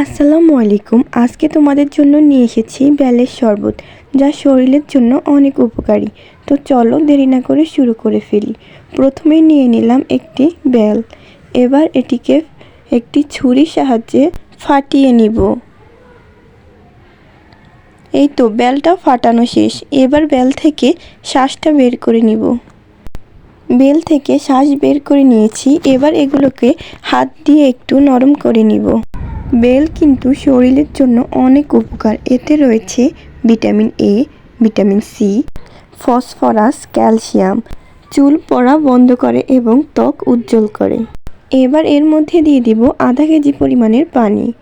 আসসালামু আলাইকুম। আজকে তোমাদের জন্য নিয়ে এসেছি বেলের শরবত, যা শরীরের জন্য অনেক উপকারী। তো চলো দেরি না করে শুরু করে ফেলি। প্রথমে নিয়ে নিলাম একটি বেল। এবার এটিকে একটি ছুরির সাহায্যে ফাটিয়ে নিব। এই তো, বেলটা ফাটানো শেষ। এবার বেল থেকে শ্বাসটা বের করে নিব। বেল থেকে শ্বাস বের করে নিয়েছি। এবার এগুলোকে হাত দিয়ে একটু নরম করে নিব। বেল কিন্তু শরীরের জন্য অনেক উপকার। এতে রয়েছে vitamin A vitamin C phosphorus, calcium. চুল পড়া বন্ধ করে এবং ত্বক উজ্জ্বল করে। এবার এর মধ্যে দিয়ে দিব আধা কেজি পরিমাণের পানি।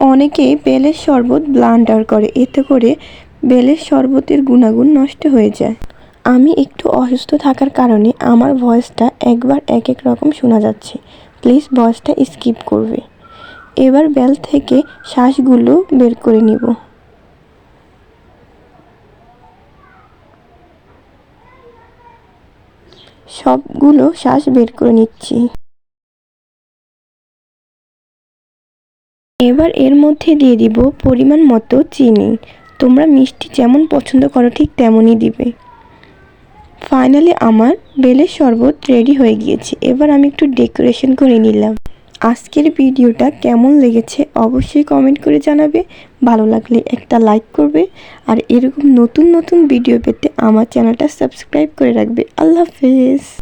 অনেকে বেলের শরবত ব্লান্ডার করে, এতে করে বেলের শরবতের গুণাগুণ নষ্ট হয়ে যায়। আমি একটু অসুস্থ থাকার কারণে আমার ভয়েসটা একবার এক এক রকম শোনা যাচ্ছে। প্লিজ ভয়েসটা স্কিপ করবে। এবার বেল থেকে শ্বাসগুলো বের করে নিব। সবগুলো শ্বাস বের করে নিচ্ছি। এবার এর মধ্যে দিয়ে দিব পরিমাণ মতো চিনি। তোমরা মিষ্টি যেমন পছন্দ করো ঠিক তেমনই দিবে। ফাইনালি আমার বেলের শরবত রেডি হয়ে গিয়েছে। এবার আমি একটু ডেকোরেশন করে নিলাম। আজকের ভিডিওটা কেমন লেগেছে অবশ্যই কমেন্ট করে জানাবে। ভালো লাগলে একটা লাইক করবে। আর এরকম নতুন নতুন ভিডিও পেতে আমার চ্যানেলটা সাবস্ক্রাইব করে রাখবে। আল্লাহ হাফেজ।